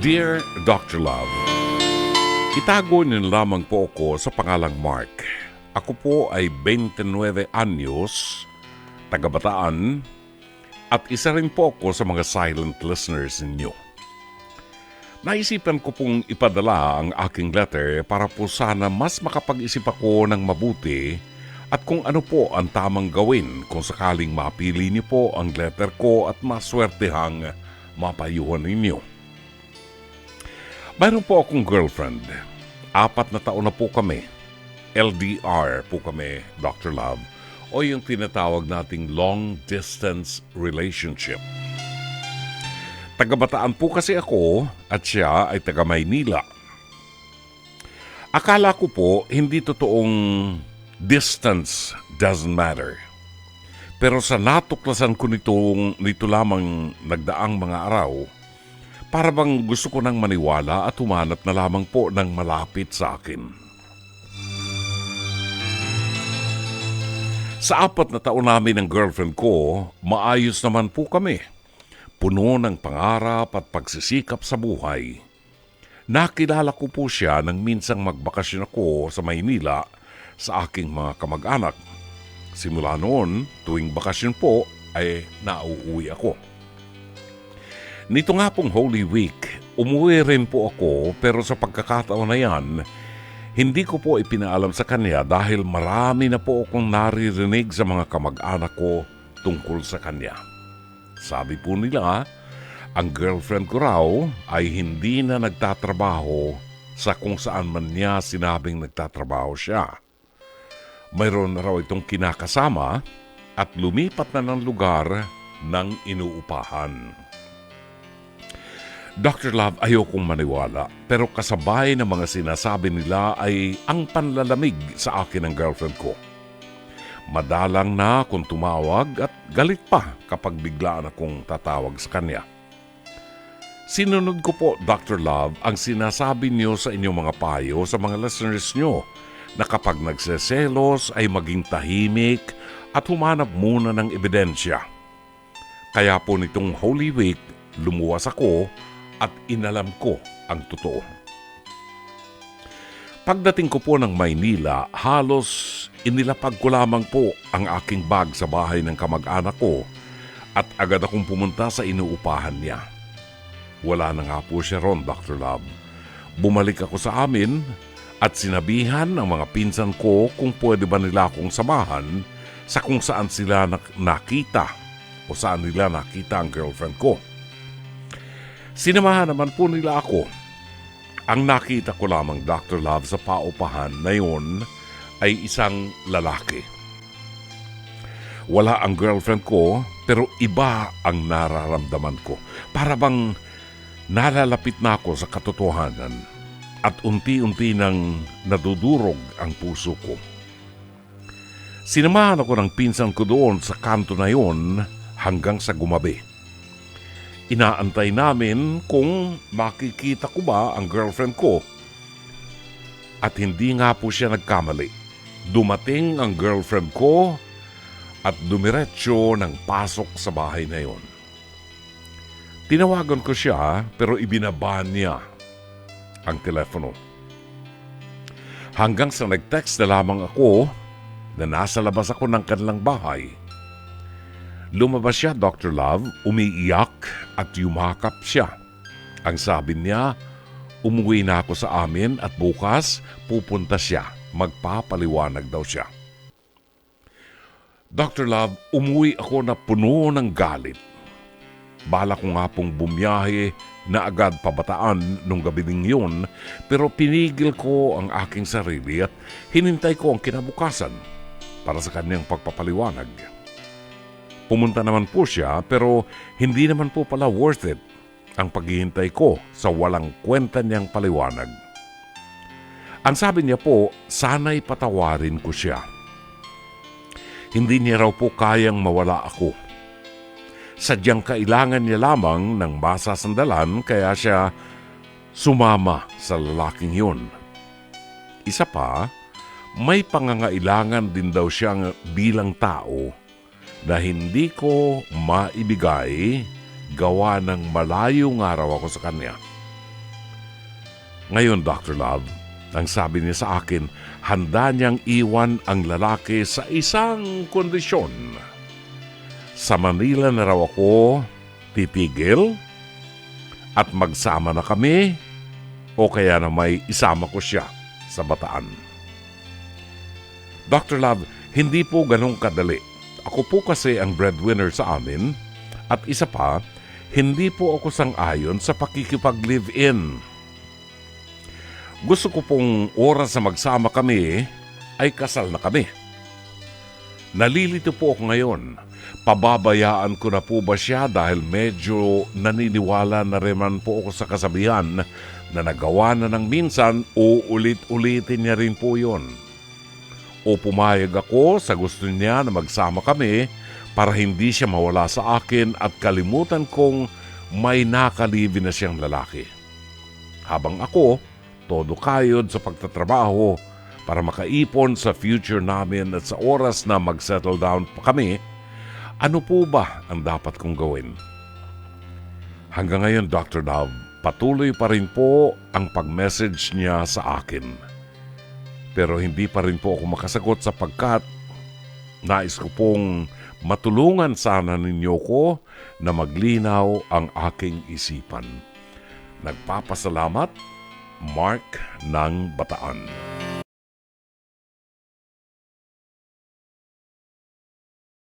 Dear Dr. Love, Itago niyo lamang po ako sa pangalang Mark. Ako po ay 29 anyos, taga-bataan, at isa rin po ako sa mga silent listeners ninyo. Naisipan ko pong ipadala ang aking letter para po sana mas makapag-isip ako ng mabuti at kung ano po ang tamang gawin kung sakaling mapili niyo po ang letter ko at maswertehang mapayuhan ninyo. Mayroon po akong girlfriend. Apat na taon na po kami. LDR po kami, Dr. Love, o yung tinatawag nating long distance relationship. Taga-Bataan po kasi ako at siya ay taga Maynila. Akala ko po hindi totoong distance doesn't matter. Pero sa natuklasan ko nitong, nito lamang nagdaang mga araw, para bang gusto ko nang maniwala at humanap na lamang po ng malapit sa akin. Sa apat na taon namin ng girlfriend ko, maayos naman po kami. Puno ng pangarap at pagsisikap sa buhay. Nakilala ko po siya nang minsang magbakasyon ako sa Maynila sa aking mga kamag-anak. Simula noon, tuwing bakasyon po, ay nauuwi ako. Nito nga pong Holy Week, umuwi rin po ako pero sa pagkakataon na yan, hindi ko po ipinaalam sa kanya dahil marami na po akong naririnig sa mga kamag-anak ko tungkol sa kanya. Sabi po nila, ang girlfriend ko raw ay hindi na nagtatrabaho sa kung saan man niya sinabing nagtatrabaho siya. Mayroon na raw itong kinakasama at lumipat na ng lugar ng inuupahan. Dr. Love, ayokong maniwala pero kasabay ng mga sinasabi nila ay ang panlalamig sa akin ng girlfriend ko. Madalang na kung tumawag at galit pa kapag biglaan akong tatawag sa kanya. Sinunod ko po, Dr. Love, ang sinasabi niyo sa inyong mga payo sa mga listeners niyo na kapag nagseselos ay maging tahimik at humanap muna ng ebidensya. Kaya po nitong Holy Week, lumuwas ako at inalam ko ang totoo. Pagdating ko po ng Maynila, halos inilapag ko lamang po ang aking bag sa bahay ng kamag-anak ko at agad akong pumunta sa inuupahan niya. Wala na nga po siya ron, Dr. Love. Bumalik ako sa amin at sinabihan ng mga pinsan ko kung pwede ba nila akong samahan sa kung saan sila nakita o saan nila nakita ang girlfriend ko. Sinamahan naman po nila ako. Ang nakita ko lamang Dr. Love sa paupahan na yun ay isang lalaki. Wala ang girlfriend ko pero iba ang nararamdaman ko. Para bang nalalapit na ako sa katotohanan at unti-unti nang nadudurog ang puso ko. Sinamahan ako ng pinsan ko doon sa kanto na yon hanggang sa gumabi. Inaantay namin kung makikita ko ba ang girlfriend ko. At hindi nga po siya nagkamali. Dumating ang girlfriend ko at dumiretso ng pasok sa bahay na yon. Tinawagan ko siya pero ibinaba niya ang telepono. Hanggang sa nag-text na lamang ako na nasa labas ako ng kanilang bahay Lumabas siya, Dr. Love, umiiyak at yumakap siya. Ang sabi niya, umuwi na ako sa amin at bukas pupunta siya. Magpapaliwanag daw siya. Dr. Love, umuwi ako na puno ng galit. Bala ko nga pong bumiyahe na agad pabataan nung gabi ding yun, pero pinigil ko ang aking sarili at hinintay ko ang kinabukasan para sa kanyang pagpapaliwanag. Pumunta naman po siya pero hindi naman po pala worth it ang paghihintay ko sa walang kwenta niyang paliwanag. Ang sabi niya po, sana'y patawarin ko siya. Hindi niya raw po kayang mawala ako. Sadyang kailangan niya lamang ng masasandalan kaya siya sumama sa lalaking yun. Isa pa, may pangangailangan din daw siyang bilang tao na hindi ko maibigay gawa ng malayong araw ako sa kanya. Ngayon, Dr. Love, ang sabi niya sa akin, handa niyang iwan ang lalaki sa isang kondisyon. Sa Manila na raw ako titigil at magsama na kami o kaya na may isama ko siya sa bataan. Dr. Love, hindi po ganong kadali. Ako po kasi ang breadwinner sa amin at isa pa, hindi po ako sang-ayon sa pakikipag-live-in. Gusto ko pong oras na magsama kami ay kasal na kami. Nalilito po ako ngayon. Pababayaan ko na po ba siya dahil medyo naniniwala na rin man po ako sa kasabihan na nagawa na ng minsan o ulit-ulitin niya rin po yon. O pumayag ako sa gusto niya na magsama kami para hindi siya mawala sa akin at kalimutan kong may nakalibin na siyang lalaki. Habang ako, todo kayod sa pagtatrabaho para makaipon sa future namin at sa oras na mag-settle down pa kami, ano po ba ang dapat kong gawin? Hanggang ngayon, Dr. Love, patuloy pa rin po ang pag-message niya sa akin. Pero hindi pa rin po ako makasagot sapagkat nais ko pong matulungan sana ninyo ko na maglinaw ang aking isipan. Nagpapasalamat, Mark ng Bataan.